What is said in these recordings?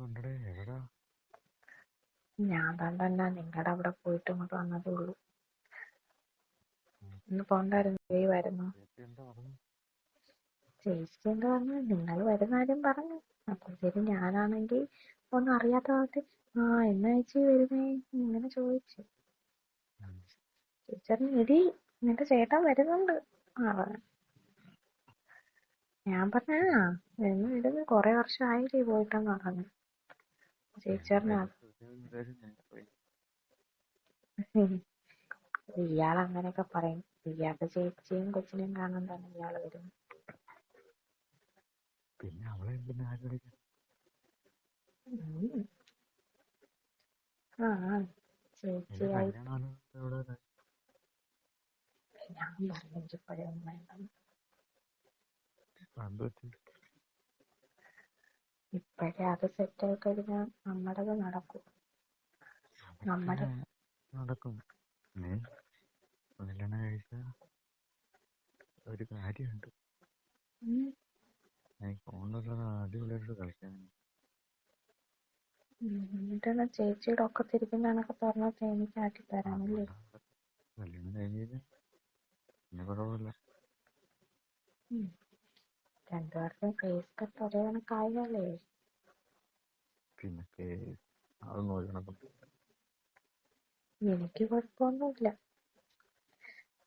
ഉണ്ടടേ എവിടാ ഞാൻ തന്നെ നിങ്ങളുടെ അവിടെ പോയിട്ട് ഇങ്ങോട്ട് വന്നതേ ഉള്ളൂ ഇന്ന് പോണ്ടായിരുന്നു ലീവായിരുന്നു ചേച്ചി എന്താ പറഞ്ഞു? നിങ്ങൾ വരുന്ന കാര്യം പറഞ്ഞു. അപ്പോഴത്തേക്കും ഞാനാണെങ്കിൽ ഒന്നും അറിയാത്ത ഭാഗത്ത് ആ എന്നാ ചേച്ചി വരുന്നേ? ഇങ്ങനെ ചോദിച്ചു. പറഞ്ഞു എടി നിന്റെ ചേട്ടൻ വരുന്നുണ്ട്. ആ. ഞാൻ പറഞ്ഞ ആ എന്ന് വരുന്നു കൊറേ വർഷമായില്ലേ പോയിട്ടെന്ന് പറഞ്ഞു. ചേച്ചി പറഞ്ഞു "ആ, ഇയാൾ അങ്ങനെയൊക്കെ പറയും ഇയാളുടെ ചേച്ചിയും കൊച്ചിനെയും കാണാൻ തന്നെ ഇയാൾ വരും പിന്നെ അവളെ. ആ ചേച്ചിയായി ഞാൻ പറഞ്ഞു എനിക്കിപ്പോഴേ ഒന്നും വേണ്ട എന്ത് പറ്റി ഇപ്പോഴേ അത് സെറ്റ് ആയി കഴിഞ്ഞാൽ നമ്മുടേത് നടക്കും. നമ്മുടെ നടക്കും. കല്യാണം കഴിച്ച ഒരു കാര്യമുണ്ട്. ഫോണിലുള്ള അടിപൊളിയായിട്ട് കളിക്കാൻ. എന്നിട്ടാണ് ചേച്ചിയുടെ ഒക്കത്തിരിക്കുന്നതാണൊക്കെ പറഞ്ഞത് എനിക്ക് ആക്കി തരാമല്ലേ കല്യാണം കഴിഞ്ഞ് കഴിഞ്ഞാൽ പിന്നെ. രണ്ടുപേർക്കും ഫേസ് കട്ട് ഒരേ കണക്കായല്ലേ പിന്നെ എനിക്ക് കുഴപ്പമൊന്നുമില്ല.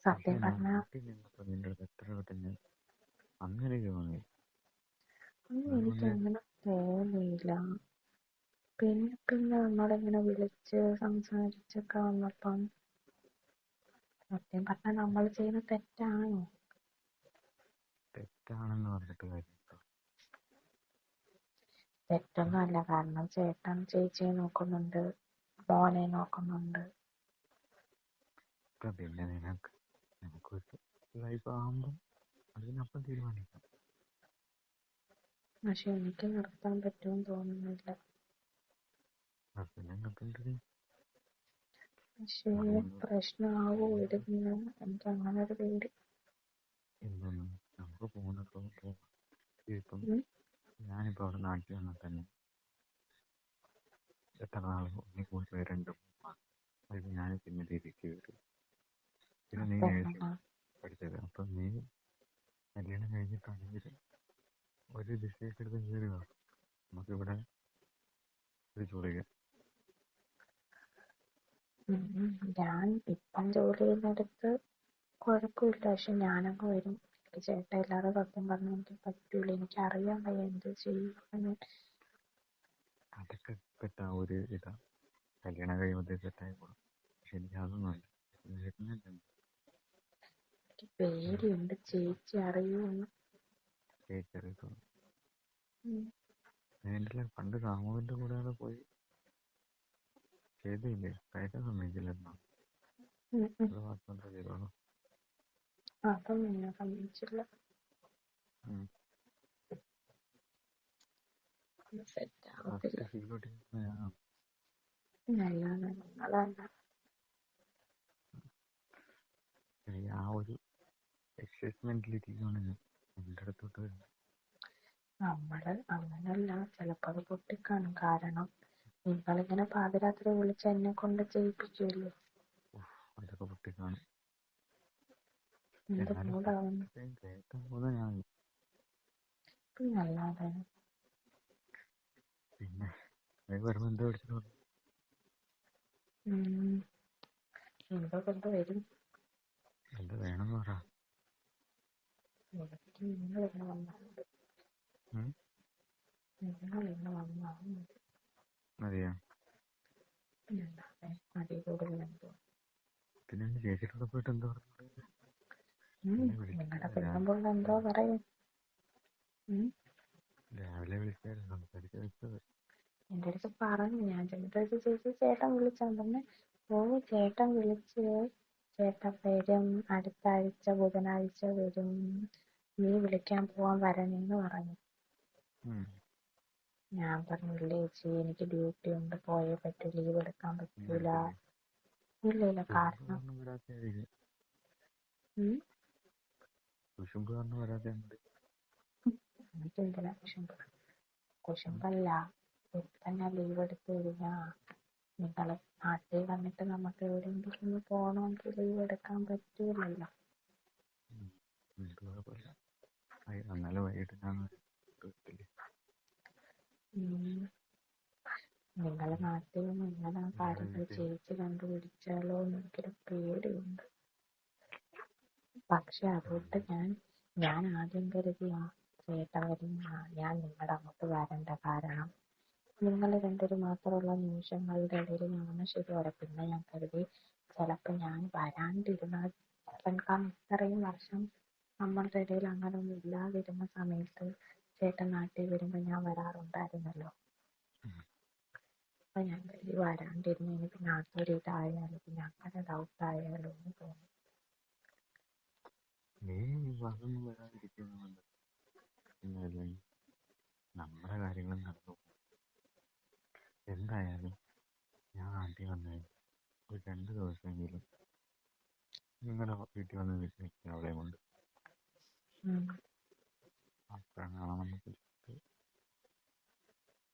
സത്യം പറഞ്ഞാ അങ്ങനെ എനിക്ക് അങ്ങനെ തോന്നിയില്ല. പിന്നെ പിന്നെ നമ്മളിങ്ങനെ വിളിച്ച് സംസാരിച്ചൊക്കെ വന്നപ്പം സത്യം പറഞ്ഞാൽ നമ്മൾ ചെയ്യുന്ന തെറ്റാണോ? തെറ്റാണെന്ന് പറഞ്ഞിട്ട് കാര്യമുണ്ടോ തെറ്റൊന്നും അല്ല കാരണം ചേട്ടൻ ചേച്ചിയെ നോക്കുന്നുണ്ട്. മോനെ നോക്കുന്നുണ്ട്. ഇപ്പൊ പിന്നെ നിനക്ക് നമുക്ക് ലൈഫ് ആകുമ്പം അതിനപ്പം തീരുമാനിക്കാം. പക്ഷെ എനിക്ക് നിർത്താൻ പറ്റുമെന്ന് തോന്നുന്നില്ല. പിന്നെ പക്ഷേ പ്രശ്നമാവോ. ഇടുന്ന എനിക്ക് അങ്ങനെ ഒരു പേടി. ഞാനിപ്പോ അവിടെ നാട്ടിൽ വന്നാൽ തന്നെ എത്ര നാൾ ഒന്നി പോയി പോയി രണ്ട് അത് ഞാൻ പിന്നെ തിരിച്ചു വരും. പിന്നെ നീ നേഴ്സിംഗ് പഠിച്ചത്? അപ്പൊ നീ കല്യാണം കഴിഞ്ഞിട്ടാണെങ്കിൽ ഒരു ദിശയൊക്കെ എടുത്ത് കയറുക നമുക്കിവിടെ ഒരു ഉം. ഞാൻ ഇപ്പം ജോലി ചെയ്യുന്നിടത്ത് കുഴപ്പമില്ല. പക്ഷെ ഞാനങ്ങ് വരും. ചേട്ടൻ ഇല്ലാതെ സത്യം പറഞ്ഞാൽ എനിക്ക് പറ്റൂല. എനിക്ക് അറിയാൻ വയ്യ എന്ത് ചെയ്യും അതൊക്കെ ഒരു ഇതാ. കല്യാണം കഴിയുമ്പോഴത്തേക്ക് എനിക്ക് പേടിയുണ്ട്. ചേച്ചി അറിയുമെന്ന്. നീണ്ടല്ലേ പണ്ട് കൂടെ പോയി ചെയ്തില്ലേ? കയറ്റാൻ സമ്മതിക്കില്ലെന്നോ ഉം ഉം. അത് മാത്രം ചെയ്തോളൂ. ആ ഒരു വരുന്നത് നമ്മൾ അങ്ങനല്ല ചിലപ്പോ അത് പൊട്ടിക്കാണും കാരണം നിങ്ങളിങ്ങനെ പാതിരാത്രി വിളിച്ച് എന്നെ കൊണ്ട് ചെയ്യിപ്പിക്കുമല്ലോ അതൊക്കെ പൊട്ടിക്കാണും മൂടാവുന്നു പിന്നല്ലാതെ പിന്നെ. എന്തോ കൊണ്ട് വരും എന്താ വേണമെന്ന് പറ എനിക്ക് നിങ്ങൾ ഇന്ന് വന്നാൽ മതി ഉം? നിങ്ങൾ ഇന്ന് വന്നാൽ മതി മതിയോ പിന്നല്ലാതെ മതി കൂടുതൽ എന്തോ പിന്നെ എന്റെ ചേച്ചിയുടെ പോയിട്ട് എന്താ പറഞ്ഞു നിങ്ങളുടെ എന്തോ പറയും. രാവിലെ സംസാരിച്ച് അടുത്ത് പറഞ്ഞു ഞാൻ ചെന്നിട്ട് ചേച്ചി ചേട്ടൻ വിളിച്ചാൽ ഓ ചേട്ടൻ വിളിച്ച് ചേട്ടൻ വരും അടുത്ത ആഴ്ച ബുധനാഴ്ച വരും നീ വിളിക്കാൻ പോവാൻ വരണെന്ന് പറഞ്ഞു ഞാൻ ഞാൻ പറഞ്ഞില്ലേ ചേച്ചി എനിക്ക് ഡ്യൂട്ടി ഉണ്ട് പോയേ പറ്റൂ ലീവ് എടുക്കാൻ പറ്റൂല ഇല്ല ഇല്ല കാരണം കുശുമ്പ് കാരണം വരാതെ എനിക്കെന്തിനാ കുശുമ്പ്? കുശുമ്പല്ല ഇപ്പം ഞാൻ ലീവ് എടുത്ത് കഴിഞ്ഞാ നിങ്ങൾ നാട്ടിൽ വന്നിട്ട് നമുക്ക് എവിടെയെങ്കിലും പോകണമെങ്കിൽ ലീവ് എടുക്കാൻ പറ്റൂലല്ലോ. എന്നാലും വൈകിട്ട് ഞാൻ നിങ്ങൾ നാട്ടിൽ നിന്ന് എങ്ങനെ കാര്യങ്ങൾ ചേച്ചി കണ്ടുപിടിച്ചാലോ എന്നൊരു പേടിയുണ്ട്. പക്ഷെ അതുകൊണ്ട് ഞാൻ ഞാൻ ആദ്യം കരുതി ആ ചേട്ടൻ ആ, ഞാൻ നിങ്ങളുടെ അങ്ങോട്ട് വരണ്ട കാരണം നിങ്ങൾ രണ്ടുപേരും മാത്രമുള്ള നിമിഷങ്ങളുടെ ഇടയിൽ ഞാൻ ശരി ശരിയല്ല. പിന്നെ ഞാൻ കരുതി ചിലപ്പോൾ ഞാൻ വരാണ്ടിരുന്നാൽ കാരണം ഇത്രയും വർഷം നമ്മളുടെ ഇടയിൽ അങ്ങനെ ഒന്നും ഇല്ലാതിരുന്ന സമയത്ത് ചേട്ടൻ നാട്ടിൽ വരുമ്പോൾ ഞാൻ വരാറുണ്ടായിരുന്നല്ലോ. അപ്പൊ ഞാൻ കരുതി വരാണ്ടിരുന്നു എനിക്ക് അതൊരു ഇതായാലും പിന്നെ അങ്ങനെ ഡൗട്ട് ആയാലോ എന്ന് തോന്നി. വരാതിരിക്കുന്നുണ്ട് പിന്നെ നമ്മുടെ കാര്യങ്ങൾ നടന്നു പോകും. എന്തായാലും ഞാൻ നാട്ടിൽ വന്നു ഒരു രണ്ട് ദിവസമെങ്കിലും നിങ്ങളുടെ വീട്ടിൽ വന്ന് നിൽക്കുക അവിടെയും കൊണ്ട്. അപ്പോഴാണ് നമുക്ക്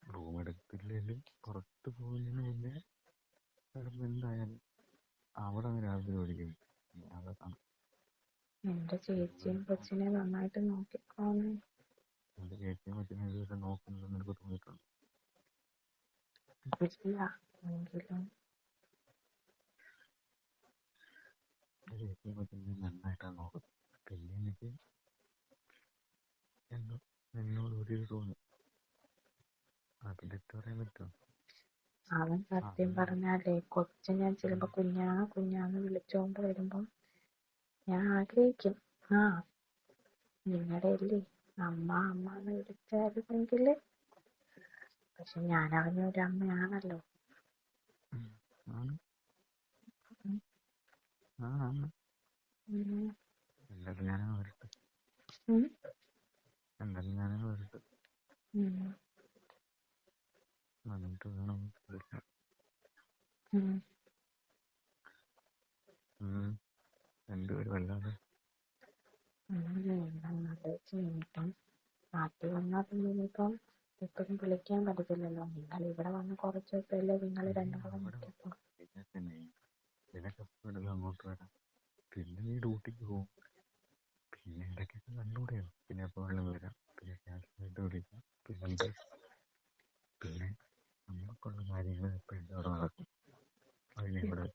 റൂം എടുത്തില്ലെങ്കിലും പുറത്ത് പോകുന്നതിന് മുന്നേ എന്തായാലും അവിടെ രാവിലെ ഓടിക്കും എന്റെ ചേച്ചിയും കൊച്ചിനെ നന്നായിട്ട് നോക്കിക്കോണേ എന്റെ ചേച്ചിയും കൊച്ചിനെ ഒരു ദിവസം നോക്കുന്നുണ്ടെന്ന് എനിക്ക് തോന്നിയിട്ടുണ്ട്. ഇല്ല എങ്കിലും. എന്റെ ചേച്ചിയും കൊച്ചിനെ നന്നായിട്ടാണ് നോക്കുന്നത്. പിന്നെ എനിക്ക് എന്തോ എന്നോട് ഒരു ഇത് തോന്നി അതിൽ ഇട്ട് പറയാൻ പറ്റുമോ? അവൻ സത്യം പറഞ്ഞാലേ കൊച്ചു ഞാൻ ചിലപ്പോ കുഞ്ഞാ കുഞ്ഞാന്ന് വിളിച്ചോണ്ട് വരുമ്പം ഞാൻ ആഗ്രഹിക്കും ആ നിങ്ങളുടെ അല്ലേ അമ്മ അമ്മ എന്ന് വിളിച്ചായിരുന്നെങ്കിൽ പക്ഷെ ഞാൻ അവനൊരു അമ്മയാണല്ലോ. ആണ്. ഉം. ആ ആണ് ഉം. എന്തായാലും ഞാനങ്ങ് വരട്ടെ ഉം. എന്തായാലും ഞാനങ്ങ് വരട്ടെ ഉം. വന്നിട്ട് വേണം വിളിക്കാൻ ഉം. ഉം. രണ്ടുപേരും വല്ലാതെ ആലോചിച്ച് ഇനിയിപ്പം നാട്ടിൽ വന്നാൽ പിന്നെ ഇനിയിപ്പം എപ്പോഴും വിളിക്കാൻ പറ്റത്തില്ലല്ലോ. നിങ്ങൾ ഇവിടെ വന്ന് കുറച്ച് ദിവസമല്ലേ നിങ്ങൾ രണ്ടും കൂടെ നിൽക്കത്തുള്ളൂ. തന്നെ നിനക്ക് എപ്പോഴും അങ്ങോട്ട് വരാം. പിന്നെ നീ ഡ്യൂട്ടിക്ക് പോകും പിന്നെ ഇടയ്ക്കൊക്കെ കണ്ടുകൂടെയോ പിന്നെ എപ്പോഴും വരാം. പിന്നെ ക്യാഷായിട്ട് വിളിക്കാം. പിന്നെ എന്ത്? പിന്നെ നമുക്കുള്ള കാര്യങ്ങൾ എപ്പോഴും അവിടെ നടക്കും. അതിനെ ഇവിടെ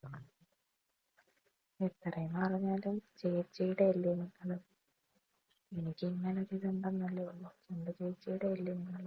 എത്രയും പറഞ്ഞാലും ചേച്ചിയുടെ അല്ലേ നിങ്ങൾ എനിക്ക് ഇങ്ങനെ ഒരു ഇതുണ്ടെന്നല്ലേ ഉള്ളൂ. എന്റെ ചേച്ചിയുടെ അല്ലേ നിങ്ങൾ